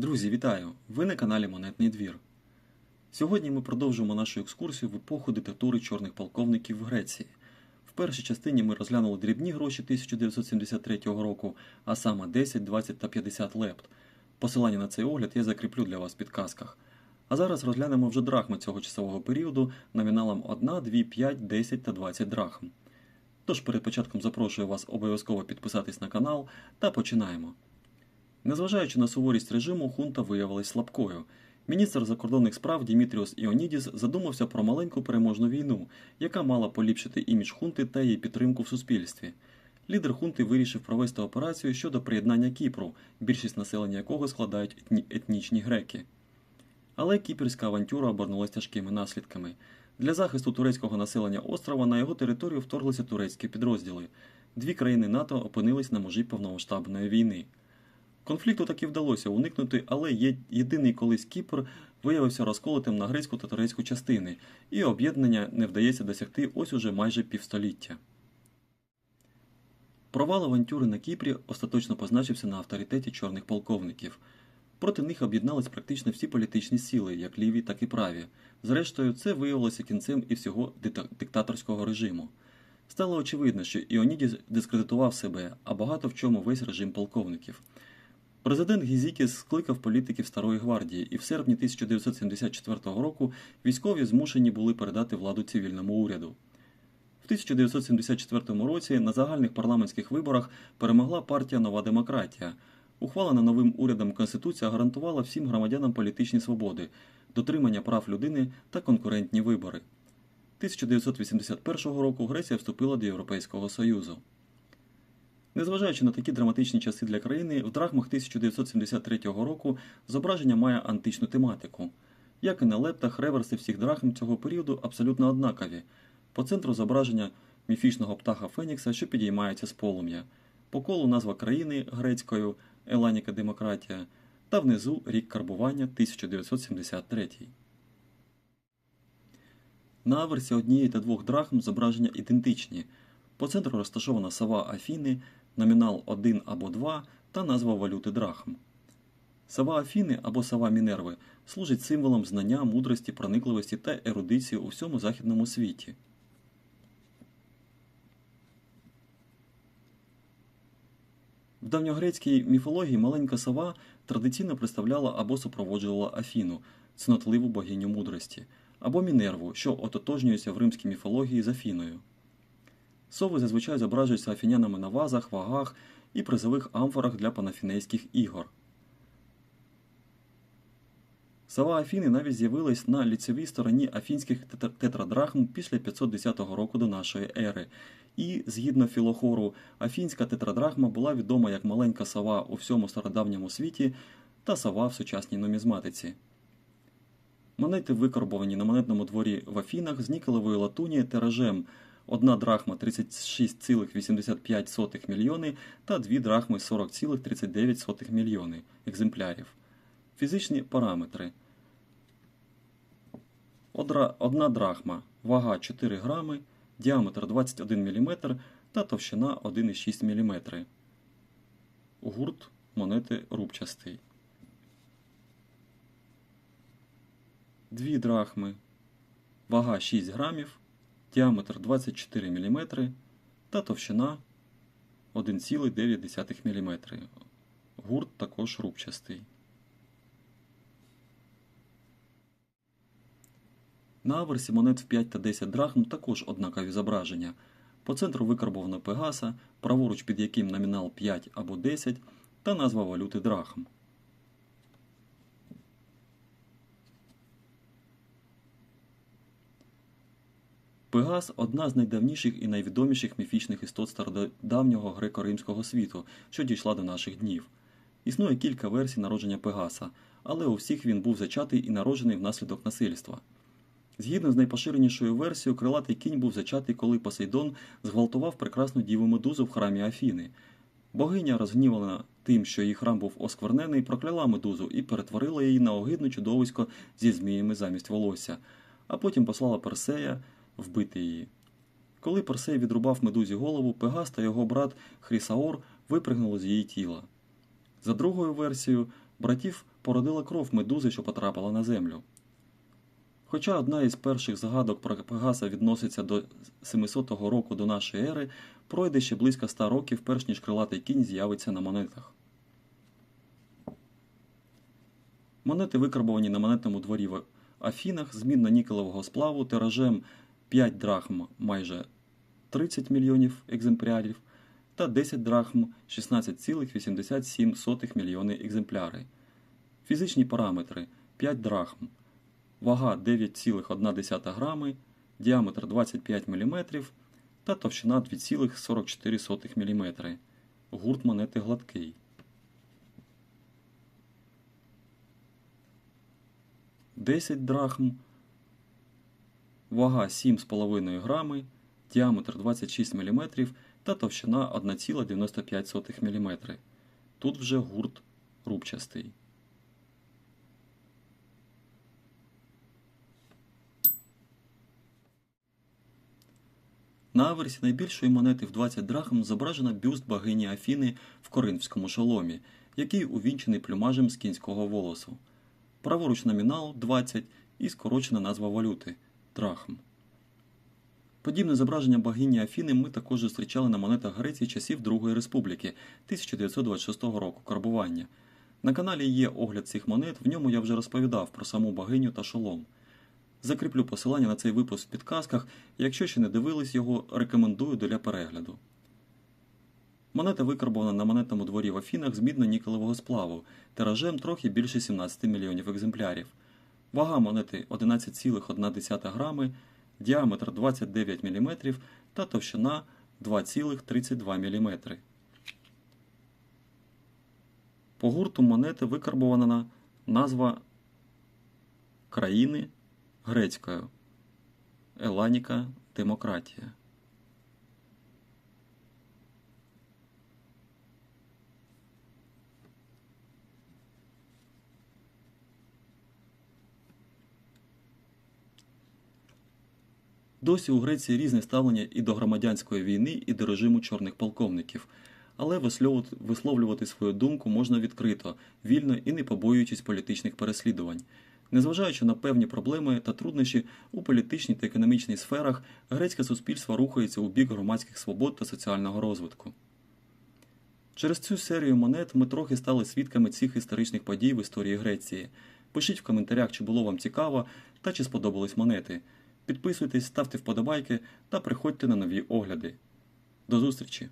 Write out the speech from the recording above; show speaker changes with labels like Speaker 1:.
Speaker 1: Друзі, вітаю! Ви на каналі Монетний двір. Сьогодні ми продовжуємо нашу екскурсію в епоху диктатури чорних полковників в Греції. В першій частині ми розглянули дрібні гроші 1973 року, а саме 10, 20 та 50 лепт. Посилання на цей огляд я закріплю для вас в підказках. А зараз розглянемо вже драхми цього часового періоду номіналом 1, 2, 5, 10 та 20 драхм. Тож перед початком запрошую вас обов'язково підписатись на канал та починаємо. Незважаючи на суворість режиму, хунта виявилась слабкою. Міністр закордонних справ Дімітріос Іонідіс задумався про маленьку переможну війну, яка мала поліпшити імідж хунти та її підтримку в суспільстві. Лідер хунти вирішив провести операцію щодо приєднання Кіпру, більшість населення якого складають етні- етнічні греки. Але кіпрська авантюра обернулася тяжкими наслідками. Для захисту турецького населення острова на його територію вторглися турецькі підрозділи. Дві країни НАТО опинились на межі повномасштабної війни. Конфлікту таки вдалося уникнути, але єдиний колись Кіпр виявився розколотим на грецьку та турецьку частини, і об'єднання не вдається досягти ось уже майже півстоліття. Провал авантюри на Кіпрі остаточно позначився на авторитеті чорних полковників. Проти них об'єднались практично всі політичні сили, як ліві, так і праві. Зрештою, це виявилося кінцем і всього диктаторського режиму. Стало очевидно, що Іонідіс дискредитував себе, а багато в чому весь режим полковників. Президент Гізікіс скликав політиків Старої гвардії, і в серпні 1974 року військові змушені були передати владу цивільному уряду. В 1974 році на загальних парламентських виборах перемогла партія Нова демократія. Ухвалена новим урядом Конституція гарантувала всім громадянам політичні свободи, дотримання прав людини та конкурентні вибори. 1981 року Греція вступила до Європейського Союзу. Незважаючи на такі драматичні часи для країни, в драхмах 1973 року зображення має античну тематику. Як і на лептах, реверси всіх драхм цього періоду абсолютно однакові. По центру зображення міфічного птаха Фенікса, що підіймається з полум'я. По колу назва країни грецькою Еланіка Демократія та внизу рік карбування 1973. На аверсі однієї та двох драхм зображення ідентичні. По центру розташована сова Афіни, номінал 1 або 2 та назва валюти драхм. Сова Афіни або сова Мінерви служить символом знання, мудрості, проникливості та ерудиції у всьому західному світі. В давньогрецькій міфології маленька сова традиційно представляла або супроводжувала Афіну, цнотливу богиню мудрості, або Мінерву, що ототожнюється в римській міфології з Афіною. Сови зазвичай зображуються афінянами на вазах, вагах і призових амфорах для панафінейських ігор. Сова Афіни навіть з'явилась на ліцевій стороні афінських тетра- тетрадрахм після 510 року до нашої ери. І, згідно філохору, афінська тетрадрахма була відома як маленька сова у всьому стародавньому світі та сова в сучасній нумізматиці. Монети, викарбовані на монетному дворі в Афінах з нікелевої латуні тиражем 1 драхма 36,85 мільйони та 2 драхми 40,39 мільйони екземплярів. Фізичні параметри. Одна драхма, вага 4 грами, діаметр 21 мм та товщина 1,6 мм. Гурт монети рубчастий. Дві драхми, вага 6 грамів, діаметр 24 мм та товщина 1,9 мм. Гурт також рубчастий. На аверсі монет в 5 та 10 драхм також однакові зображення. По центру викарбовано Пегаса, праворуч під яким номінал 5 або 10 та назва валюти драхм. Пегас одна з найдавніших і найвідоміших міфічних істот стародавнього греко-римського світу, що дійшла до наших днів. Існує кілька версій народження Пегаса, але у всіх він був зачатий і народжений внаслідок насильства. Згідно з найпоширенішою версією, крилатий кінь був зачатий, коли Посейдон зґвалтував прекрасну діву медузу в храмі Афіни. Богиня, розгнівана тим, що її храм був осквернений, прокляла медузу і перетворила її на огидне чудовисько зі зміями замість волосся, а потім послала Персея вбити її. Коли Персей відрубав медузі голову, Пегас та його брат Хрісаор випригнули з її тіла. За другою версією, Братів породила кров медузи, що потрапила на землю. Хоча одна із перших загадок про Пегаса відноситься до 700 року до нашої ери, пройде ще близько 100 років, перш ніж крилатий кінь з'явиться на монетах. Монети викарбовані на монетному дворі в Афінах з мідно-нікелевого сплаву тиражем 5 драхм майже 30 мільйонів екземплярів та 10 драхм 16,87 мільйони екземпляри. Фізичні параметри 5 драхм, вага 9,1 грами, діаметр 25 мм та товщина 2,44 мм. Гурт монети гладкий. Десять драхм, вага 7,5 грами, діаметр 26 мм та товщина 1,95 мм. Тут вже гурт рубчастий. На аверсі найбільшої монети в 20 драхм зображена бюст богині Афіни в коринфському шоломі, який увінчений плюмажем з кінського волосу. Праворуч номінал 20 і скорочена назва валюти драхм. Подібне зображення богині Афіни ми також зустрічали на монетах Греції часів Другої Республіки 1926 року карбування. На каналі є огляд цих монет, в ньому я вже розповідав про саму богиню та шолом. Закріплю посилання на цей випуск в підказках, якщо ще не дивились його, рекомендую для перегляду. Монета викарбована на монетному дворі в Афінах з мідно-нікелевого сплаву, тиражем трохи більше 17 мільйонів екземплярів. Вага монети 11,1 грами, діаметр 29 мм та товщина 2,32 мм. По гурту монети викарбована назва країни грецькою Еланіка Демократія. Досі у Греції різне ставлення і до громадянської війни, і до режиму чорних полковників, але висловлювати, свою думку можна відкрито, вільно і не побоюючись політичних переслідувань. Незважаючи на певні проблеми та труднощі у політичній та економічній сферах, грецьке суспільство рухається у бік громадських свобод та соціального розвитку. Через цю серію монет ми трохи стали свідками цих історичних подій в історії Греції. Пишіть в коментарях, чи було вам цікаво та чи сподобались монети. Підписуйтесь, ставте вподобайки та приходьте на нові огляди. До зустрічі!